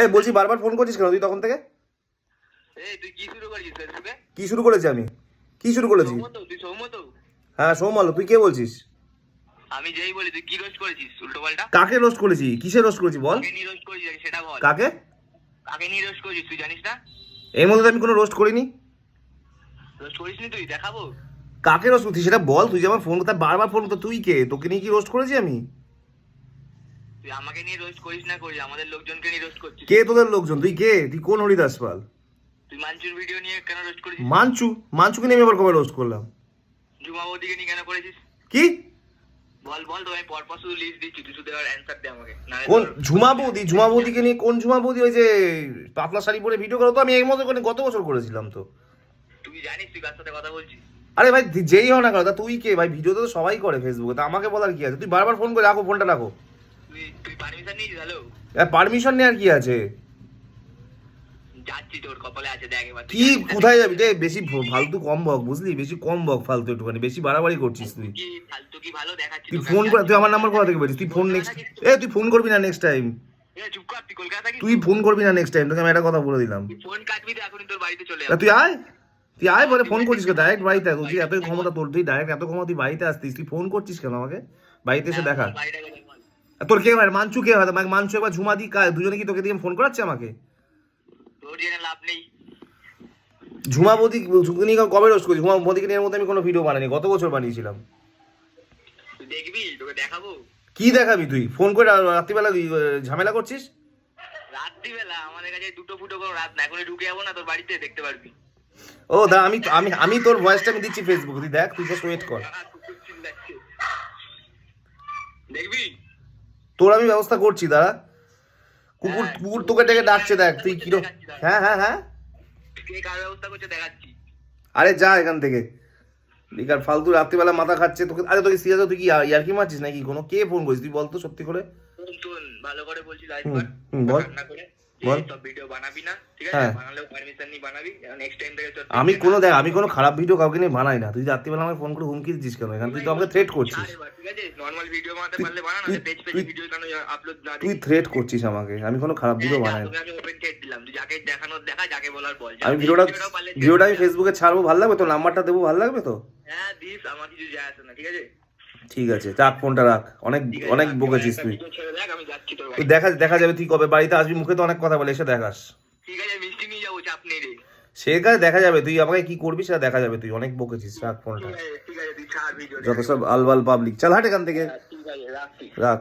এই বলছি বারবার ফোন করছিস কেন? তুই তখন থেকে? এই তুই কি শুরু করেছি আমি? কি শুরু করেছি? হ্যাঁ সৌমালো তুই কে বলছিস? আমি যেই বলি তুই কি রোস্ট করেছিস? উল্টো পাল্টা? কাকে রোস্ট করেছি? কিসে রোস্ট করেছি বল? রোস্ট করেছিস? আগে সেটা বল। কাকে? কাকে নিয়ে রোস্ট করেছিস তুই জানিস না? এর মধ্যে আমি কোনো রোস্ট করিনি। রোস্ট করিস নি তুই দেখাবো? কাকে রোস্ট করছিস সেটা বল তুই যে আমার ফোন করতে বারবার ফোন করতে তুই কে? তোকে নিয়ে কি রোস্ট করেছি আমি? তুই আমাকে নিয়ে রোস্ট করিস না করিস আমাদের লোকজনকে নিয়ে রোস্ট করছিস। কে তোদের লোকজন? তুই কে? তুই কোন হরিদাস পাল? তুই মাঞ্চুর ভিডিও নিয়ে কেন রোস্ট করেছিস মানচু? মানচুকে নিয়ে আমি আবার কবে রোস্ট করলাম? নিয়ে কেন করেছিস? কি? বল বল তো আমি পরপর শুধু লিস্ট দিচ্ছি তুই শুধু এবার অ্যান্সার দে আমাকে কোন ঝুমা বৌদি? ঝুমা বৌদিকে নিয়ে কোন ঝুমা বৌদি ওই যে পাতলা শাড়ি পরে ভিডিও করো তো? আমি এই মতো করে গত বছর করেছিলাম তো। তুই জানিস তুই কার সাথে কথা বলছিস? আরে ভাই যেই হও না কেন তুই কে? ভাই ভিডিও তো সবাই করে ফেসবুকে তা আমাকে বলার কি আছে? তুই বারবার ফোন করে রাখো ফোনটা রাখো। তুই পারমিশন নিয়েছিস হ্যালো পারমিশন নেওয়ার কি আছে? যাচ্ছি তোর কপালে আছে দেখ এবার তুই কি কোথায় যাবি? রে বেশি ফালতু কম বক বুঝলি? বেশি কম বক ফালতু একটুখানি বেশি বাড়াবাড়ি করছিস তুই। ফালতু কি ভালো দেখাচ্ছি তুই ফোন করে তুই আমার নাম্বার কোথা থেকে পেয়েছিস? তুই ফোন নেক্সট এ তুই ফোন করবি না নেক্সট টাইম তুই? ফোন করবি না নেক্সট টাইম তোকে আমি একটা কথা বলে দিলাম। তুই ফোন কাটবি তো এখনই তোর বাড়িতে চলে তুই আয়। তুই আয় বলে ফোন করছিস কেন? ডাইরেক্ট বাড়িতে আয়। তুই এত ক্ষমতা তোর তুই ডাইরেক্ট এত ক্ষমতা তুই বাড়িতে আসতিস। তুই ফোন করছিস কেন আমাকে? বাড়িতে এসে দেখা। তোর কে ভাই মানচু কে হয়? মানচু একবার ঝুমা দি কা- দুজনে কি তোকে দিয়ে ফোন করাচ্ছে আমাকে? তোর লাভ নেই। ঝুমা বৌদি ঝুঁকে কবে রোজ করি ঝুমা বৌদিকে নিয়ে এর মধ্যে আমি কোনো ভিডিও বানাইনি গত বছর বানিয়েছিলাম। দেখবি? তোকে দেখাবো? কি দেখাবি তুই? ফোন করে রাত্রিবেলা ঝামেলা করছিস? রাত্রিবেলা? আমাদের কাছে দুটো ফুটো করে রাত না এখনই ঢুকে যাব না তোর বাড়িতে দেখতে পারবি। ও দা আমি আমি আমি তোর ভয়েসটা আমি দিচ্ছি ফেসবুকে তুই দেখ তুই জাস্ট ওয়েট কর। দেখবি? তোর আমি ব্যবস্থা করছি দাঁড়া। কুকুর হ্যাঁ, কুকুর তোকে ডেকে ডাকছে দেখ তুই কিরো হ্যাঁ হ্যাঁ হ্যাঁ। আরে যা এখান থেকে। বেকার ফালতু রাত্রিবেলা মাথা খাচ্ছে তোকে আরে তোকে সিরিয়াস তুই কি ইয়ার্কি মারছিস নাকি? কোনো কে ফোন করিস তুই বলতো সত্যি করে। ভালো করে বলছি লাইভ বল। বল। ভিডিও বানাবি না ঠিক আছে? হ্যাঁ। বানালেও পারমিশন নিয়ে বানাবি নেক্সট টাইম থেকে আমি কোনো দেখ আমি কোনো খারাপ ভিডিও কাউকে নিয়ে বানাই না। তুই রাত্রিবেলা আমাকে ফোন করে হুমকি দিচ্ছিস কেন? এখানে তুই তো আমাকে থ্রেট করছিস। ঠিক আছে? নর্মাল ভিডিও বানাতে পারলে বানা না পেজ পেজ ভিডিও কেন আপলোড না তুই থ্রেট করছিস আমাকে। আমি কোনো খারাপ ভিডিও হ্যাঁ, বানাই না। আমি ওপেন দিলাম। তুই যাকে দেখানোর দেখা যাকে বলার বল। আমি ভিডিওটা ভিডিওটা আমি ফেসবুকে ছাড়বো ভালো লাগবে তো? নাম্বারটা দেবো ভালো লাগবে তো? হ্যাঁ দিস আমার কিছু যায় আসে না ঠিক আছে? ঠিক আছে রাখ ফোনটা রাখ। অনেক অনেক বকেছিস তুই দেখ, দেখা দেখা যাবে তুই কবে বাড়িতে আসবি মুখে তো অনেক কথা বলে এসে দেখাস। ঠিক আছে মিষ্টি নিয়ে যাব চাপ নেই রে। সে কাজ দেখা যাবে তুই আমাকে কি করবি সেটা দেখা যাবে তুই অনেক বকেছিস রাখ ফোনটা। যত সব আলবাল পাবলিক চল হাট এখান থেকে। রাখ।